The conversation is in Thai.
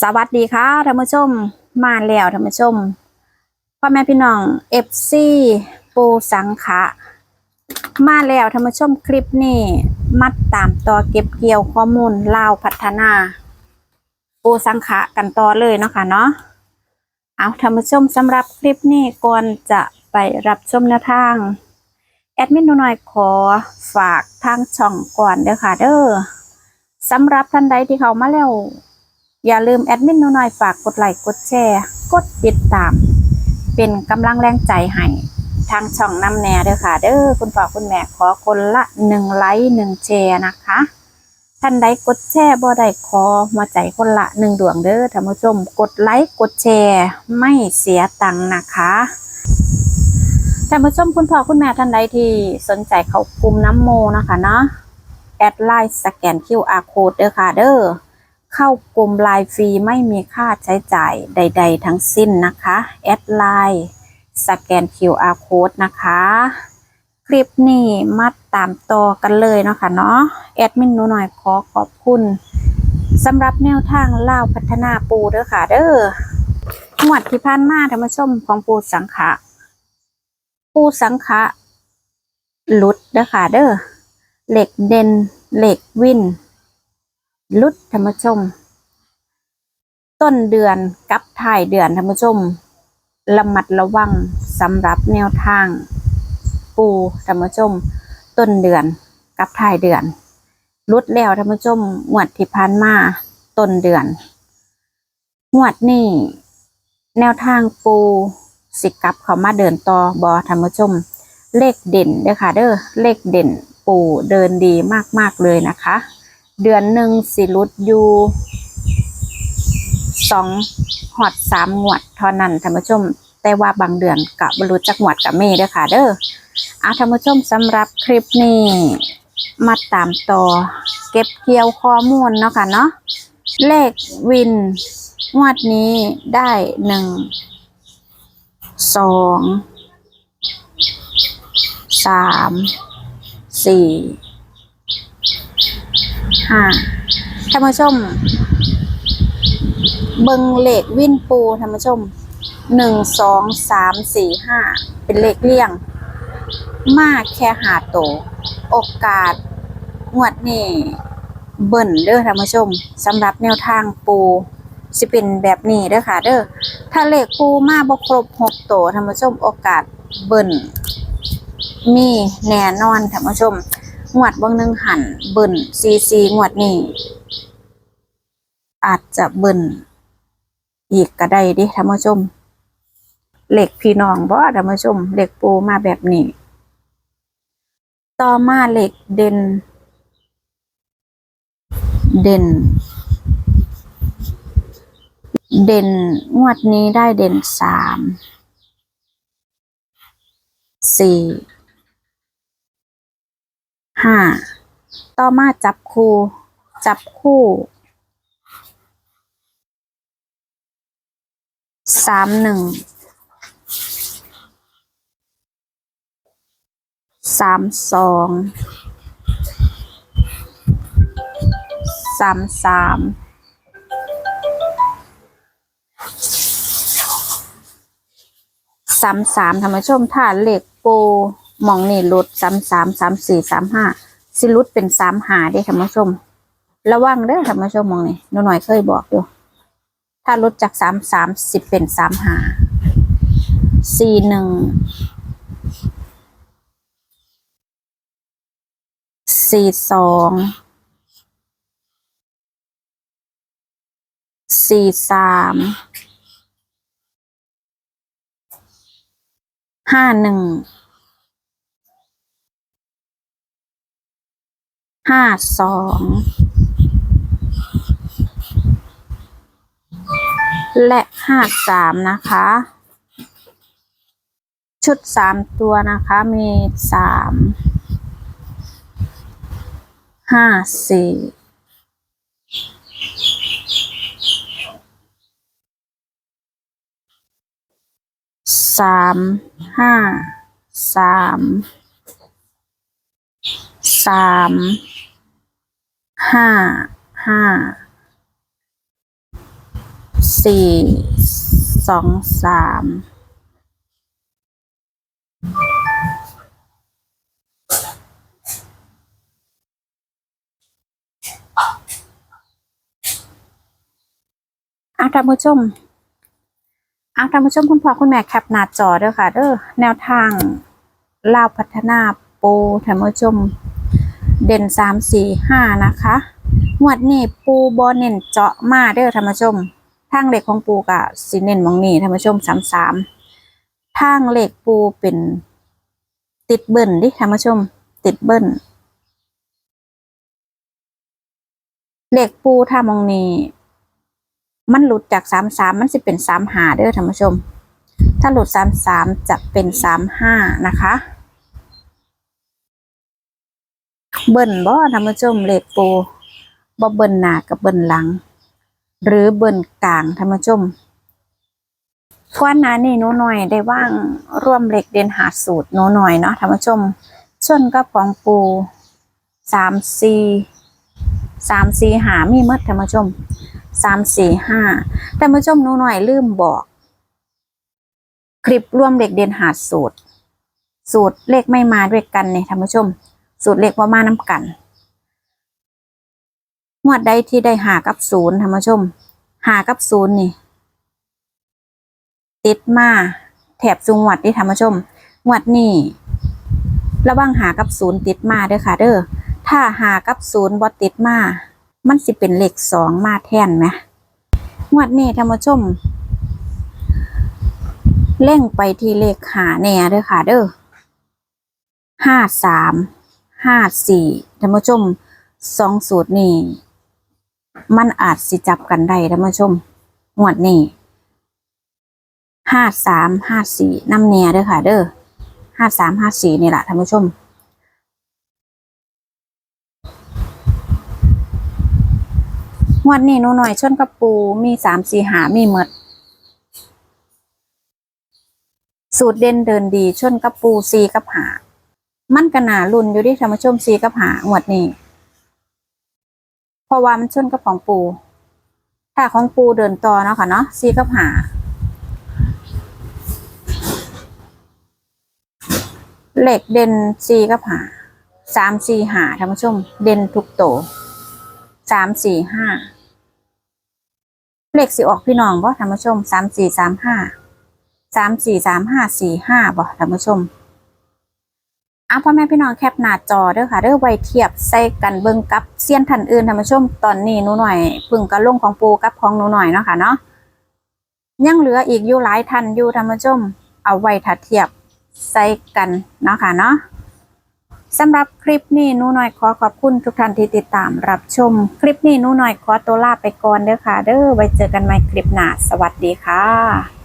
สวัสดีค่ะท่านผู้ชมมาแล้วท่านผู้ชมพ่อแม่พี่น้องเอฟซีปูสังขะมาแล้วท่านผู้ชมคลิปนี้มัดตามต่อเก็บเกี่ยวข้อมูลลาวพัฒนา ปูสังขะกันต่อเลยเนาะค่ะเนาะเอาท่านผู้ชมสำหรับคลิปนี้ก่อนจะไปรับชมแนวทาง แอดมินหนูน้อยขอฝากทางช่องก่อนเด้อค่ะเด้อสำหรับท่านใดที่เขามาแล้ว อย่าลืมแอดมินหนูน้อยฝากกดไลค์กดแชร์ กดติดตาม เป็นกำลังแรงใจให้ทางช่องน้ำแน่เด้อค่ะ เด้อคุณพ่อคุณแม่ขอคนละหนึ่งไลค์หนึ่งแชร์นะคะท่านใดกดแชร์บ่ได้ขอมาใจคนละหนึ่งดวงเด้อท่านผู้ชม กดไลค์กดแชร์ไม่เสียตังค์นะคะท่านผู้ชมคุณพ่อคุณแม่ท่านใดที่สนใจเขากลุ่มน้ำโมนะคะเนาะแอดไลน์สแกน QR code เด้อค่ะเด้อ เข้ากลุ่มไลน์ฟรีไม่มีค่าใช้จ่ายใด ๆ ทั้งสิ้นนะคะ แอดไลน์สแกน QR code นะคะ คลิปนี้มาตามต่อกันเลยเนาะค่ะเนาะแอดมินหนูหน่อยขอขอบคุณสำหรับแนวทางเล่าวพัฒนาปูเด้อค่ะ เด้อหมวดที่ผ่านมาท่านผู้ชมของปูสังขะ ปูสังขะหลุดเด้อค่ะเด้อเหล็กเด่นเหล็กวิน ลุดธรรมชม ต้นเดือนกับท้ายเดือนธรรมชมระมัดระวังสำหรับแนวทาง ปูธรรมชม ต้นเดือนกับท้ายเดือนลุดแล้วธรรมชมงวดที่ผ่านมาต้นเดือนงวดนี้แนวทางปูสิกลับเขามาเดินต่อบอธรรมชม เลขเด่นเด้อค่ะเด้อเลขเด่นปูเดินดีมากๆเลยนะคะ เดือนหนึ่งสิรุดอยู่สองหอดสามงวดเท่านั้นท่านผู้ชม แต่ว่าบางเดือนกับบรุจักงวดกับเมเด้อค่ะ เด้ออาท่านผู้ชมสำหรับคลิปนี้ มาตามต่อ เก็บเกี่ยวข้อมูลเนาะค่ะเนาะเลขวินงวดนี้ได้หนึ่งสองสามสี่ ห้าท่านผู้ชม เบิงเลขวินปูท่านผู้ชมหนึ่งสองสามสี่ห้าเป็นเลขเลี่ยง มากแค่หาโต โอกาสงวดนี้เบิ่นเด้อท่านผู้ชมสำหรับแนวทางปูสิเป็นแบบนี้เด้อค่ะ เด้อถ้าเลขปูมาบ่ครบหกโตท่านผู้ชมโอกาสเบิ่นมีแน่นอนท่านผู้ชม งวดเบางหนึ่งหันเบิ่นซีซีงวดนี้ อาจจะเบิ่นอีกก็ได้ดิท่านผู้ชมเหล็กพี่น้องบ่ท่านผู้ชมเหล็กปูมาแบบนี้ ต่อมาเหล็กเด่น เด่น เด่นงวดนี้ได้เด่นสามสี่ ห้าต่อมาจับคู่ จับคู่สามหนึ่งสามสองสามสามสามสามธรรมชมถ้าเหลขโป มองนี่ลดสามสามสามสี่สามห้าสิลุดเป็นสามหาเด้ธรรมชม ระวังเด้อธรรมชมมองนี่หนูหน่อยเคยบอกอยู่ ถ้าลดจากสามสามสิบเป็นสามหาสี่หนึ่งสี่สองสี่สามห้าหนึ่ง ห้าสองและห้าสามนะคะ ชุดสามตัวนะคะมีสามห้าสี่สามห้าสามสาม ห้าห้าสี่สองสามอาท่านผู้ชมอาท่านผู้ชมคุณพ่อคุณแม่แคปหน้าจอเด้อค่ะเด้อแนวทางลาวพัฒนาปูท่านผู้ชม เด่นสามสี่ห้านะคะงวดนี้ปูบอเน้นเจาะมาเด้อท่านผู้ชม ทางเหล็กของปูกะสิเน้นมองนี้ท่านผู้ชมสามสามทางเหล็กปูเป็นติดเบิ้ลดิท่านผู้ชม ติดเบิ้ลเหล็กปูถ้ามองนี้มันหลุดจากสามสามมันสิเป็นสามหาเด้อท่านผู้ชม ถ้าหลุดสามสามจะเป็นสามห้านะคะ เบิ่นบ่ท่านผู้ชมเลขปูบ่เบิ่นหน้ากับเบิ่นหลัง หรือเบิ่นกลางท่านผู้ชมก่อนหน้านี้หนูหน่อยได้ว่างร่วมเลขเด่นหาสูตรหนูหน่อยเนาะท่านผู้ชมส่วนกับของปูสามสี่สามสี่หามีมดท่านผู้ชมสามสี่ห้าแต่เมื่อชมหนูหน่อยลืมบอก คลิปร่วมเด็กเด่นหาสูตร สูตรเลขไม่มาด้วยกันเนี่ยท่านผู้ชม สูตรเลขว่ามาน้ำกันงวดใดที่ได้หากับศูนย์ท่านผู้ชมหากับศูนย์นี่ ติดมาแถบจุงหวัดที่ท่านผู้ชมงวดนี้ระวังหากับศูนย์ติดมาเด้อค่ะ เด้อถ้าหากับศูนย์บ่ติดมา มันสิเป็นเลขสองมาแทนไหมงวดนี้ท่านผู้ชมเล่งไปที่เลขหาแน่เด้อค่ะ เด้อห้าสาม ห้าสี่ท่านผู้ชมสองสูตรนี้มันอาจสิจับกันได้ท่านผู้ชมงวดนี้ห้าสามห้าสี่น้ำเนียเด้อค่ะ เด้อห้าสามห้าสี่นี่แหละท่านผู้ชมงวันนี้หนูหน่อยชนกับปูมีสามสี่หามีหมดสูตรเด่นเดินดีชนกับปูซีกับหา มันกระหนารุ่นอยู่ที่ธรรมชมซีกับหางวดนี้เพราะว่ามันชนกับของปู ถ้าของปูเดินต่อเนาะค่ะเนาะซีกับหาเหล็กเด่นซีกับหาสามสี่หาท่านผู้ชม เด่นทุกโตสามสี่ห้าเลขสิออกพี่น้องบ่ท่านผู้ชมสามสี่สามห้าสามสี่สามห้าสี่ห้าบ่ท่านผู้ชม อะพ่อแม่พี่น้องแคปหน้าจอเด้อค่ะเด้อไว้เทียบใส่กันเบิ่งกับเซียนท่านอื่นท่านผู้ชมตอนนี้หนูหน่อยพึ่งกระลงของปูกับของหนูหน่อยเนาะค่ะเนาะยังเหลืออีกอยู่หลายท่านอยู่ท่านผู้ชมเอาไว้ถัดเทียบใส่กันเนาะค่ะเนาะสำหรับคลิปนี้หนูหน่อยขอขอบคุณทุกท่านที่ติดตามรับชม คลิปนี้หนูหน่อยขอตัวลาไปก่อนเด้อค่ะ เด้อไว้เจอกันใหม่คลิปหน้าสวัสดีค่ะ